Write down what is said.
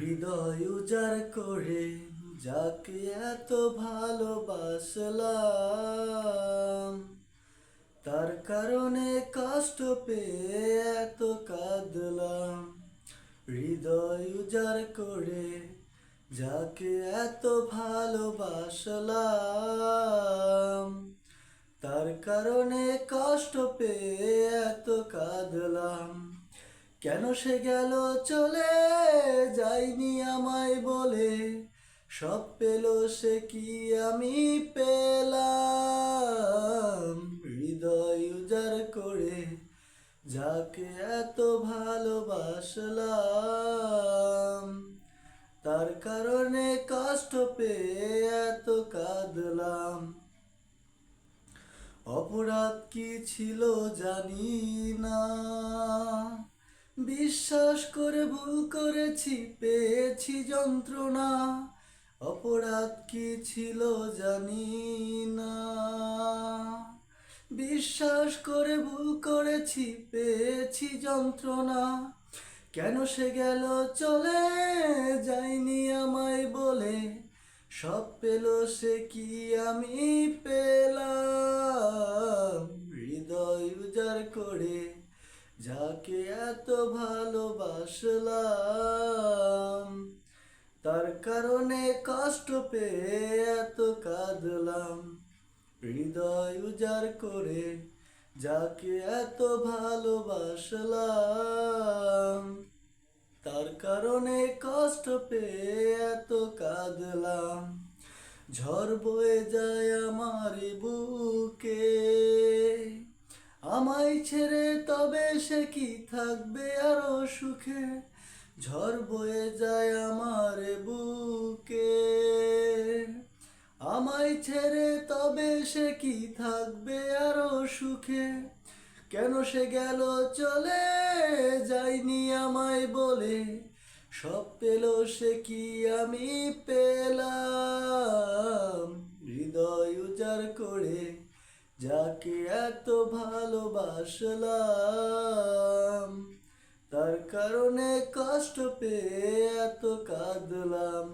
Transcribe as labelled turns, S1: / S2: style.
S1: হৃদয় উজাড় করে যাকে এত ভালোবাসলাম। তার কারণে কষ্ট পেয়ে এত কাঁদলাম। হৃদয় উজাড় করে যাকে এত ভালোবাসলাম। তার কারণে কষ্ট পেয়ে এত কাঁদলাম। কেন সে গেল চলে যাইনি আমায় বলে? সব পেল সে কি আমি পেলাম? হৃদয় উজাড় করে যাকে এত ভালোবাসলাম, তার কারণে কষ্ট পেয়ে এত কাঁদলাম। অপরাধ কি ছিল জানি না। বিশ্বাস করে ভুল করেছি, পেয়েছি যন্ত্রণা। অপরাধ কি ছিল জানি না। বিশ্বাস করে ভুল করেছি, পেয়েছি যন্ত্রণা। কেন সে গেল চলে যায়নি আমায় বলে? সব পেল সে কি আমি পেলাম যাকে এত ভালোবাসলাম, তার কারণে কষ্ট পেয়ে এত কাঁদলাম। হৃদয় উজাড় করে যাকে এত ভালোবাসলাম, তার কারণে কষ্ট পেয়ে এত কাঁদলাম। ঝড় বয়ে যায় আমার বুকে। আমায় ছেড়ে তবে সে কি থাকবে আরও সুখে? ঝড় বয়ে যায় আমার বুকে। আমায় ছেড়ে তবে সে কি থাকবে আরও সুখে? কেন সে গেল চলে যায়নি আমায় বলে? সব পেল সে কি আমি পেলাম? হৃদয় উজাড় করে যাকে এত ভালোবাসলাম তার কারণে কষ্ট পেয়ে এত কাঁদলাম।